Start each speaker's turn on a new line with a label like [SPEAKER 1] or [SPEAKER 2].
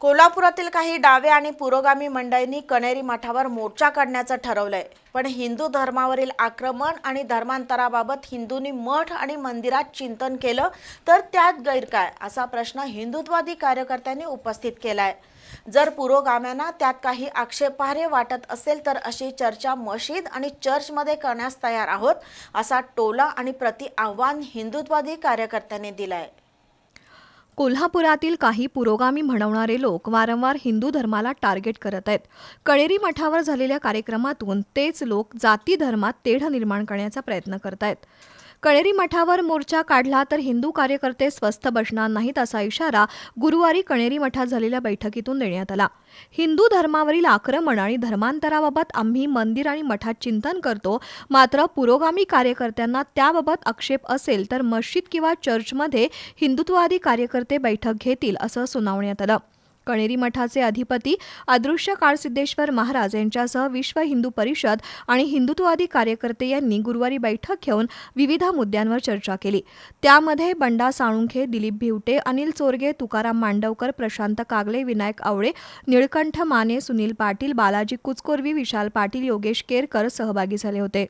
[SPEAKER 1] कोल्हापुरातील काही डावे आणि पुरोगामी मंडळींनी कणेरी मठावर मोर्चा काढण्याचं ठरवलंय. पण हिंदू धर्मावरील आक्रमण आणि धर्मांतराबाबत हिंदूंनी मठ आणि मंदिरात चिंतन केलं तर त्यात गैर काय असा प्रश्न हिंदुत्वादी कार्यकर्त्यांनी उपस्थित केलाय. जर पुरोगाम्यांना त्यात काही आक्षेपार्ह वाटत असेल तर अशी चर्चा मशीद आणि चर्चमध्ये करण्यास तयार आहोत असा टोला आणि प्रति आव्हान हिंदुत्वादी कार्यकर्त्यांनी दिलाय.
[SPEAKER 2] कोल्हापुरातील काही पुरोगामी म्हणवणारे लोक वारंवार हिंदू धर्माला टार्गेट करत आहेत. कणेरी मठावर झालेल्या कार्यक्रमातून तेच लोक जाती धर्मात तेढ निर्माण करण्याचा प्रयत्न करत आहेत कणेरी मठावर मोर्चा काढला तर हिंदू कार्यकर्ते स्वस्थ बसणार नाहीत असा इशारा गुरुवारी कणेरी मठात झालेल्या बैठकीतून देण्यात आला. हिंदू धर्मावरील आक्रमण आणि धर्मांतराबाबत आम्ही मंदिर आणि मठात चिंतन करतो. मात्र पुरोगामी कार्यकर्त्यांना त्याबाबत आक्षेप असेल तर मस्जिद किंवा चर्चमध्ये हिंदुत्ववादी कार्यकर्ते बैठक घेतील असं सुनावण्यात आलं. कणेरी मठाचे अधिपती अदृश्य काळसिद्धेश्वर महाराज यांच्यासह विश्व हिंदू परिषद आणि हिंदुत्ववादी कार्यकर्ते यांनी गुरुवारी बैठक घेऊन विविध मुद्द्यांवर चर्चा केली. त्यामध्ये बंडा साळुंखे दिलीप भिवटे अनिल चोरगे तुकाराम मांडवकर प्रशांत कागले विनायक आवळे निळकंठ माने सुनील पाटील बालाजी कुचकोरवी विशाल पाटील योगेश केरकर सहभागी झाले होते.